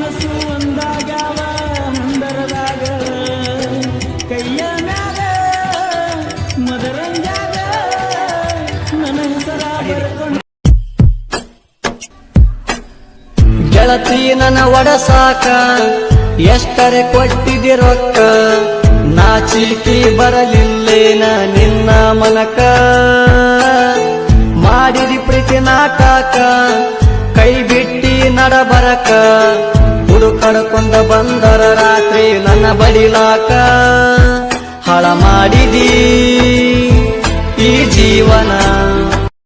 ಮನಸ್ಸು ಒಂದಾಗ್ಯಾವ ಹಂದರದಾಗ ಕೈಯ ಮ್ಯಾಗ, ಮದರಂಜಾಗ, ನನ್ನ ಹೆಸರ ಬರ್ಕೊಂಡು ಗೆಳತಿ ನನ್ನ ಒಡಸಾಕ ಎಷ್ಟರೆ ಕೊಟ್ಟಿದೆ ರೊಕ್ಕ ನಾಚಿಕಿ ಬರಲಿಲ್ಲೇನ ನಿನ್ನ ಮನಕ. ಮಾಡಿದಿ ಪ್ರೀತಿ ನಾಟಕ ಕೈ ಬಿಟ್ಟಿ ನಡಬರಕ ಹುಡುಕಡ್ಕೊಂಡ ಬಂದರ ರಾತ್ರಿ ನನ್ನ ಬಡಿಲಾಕ ಹಾಳ ಮಾಡಿದೀ ಈ ಜೀವನ.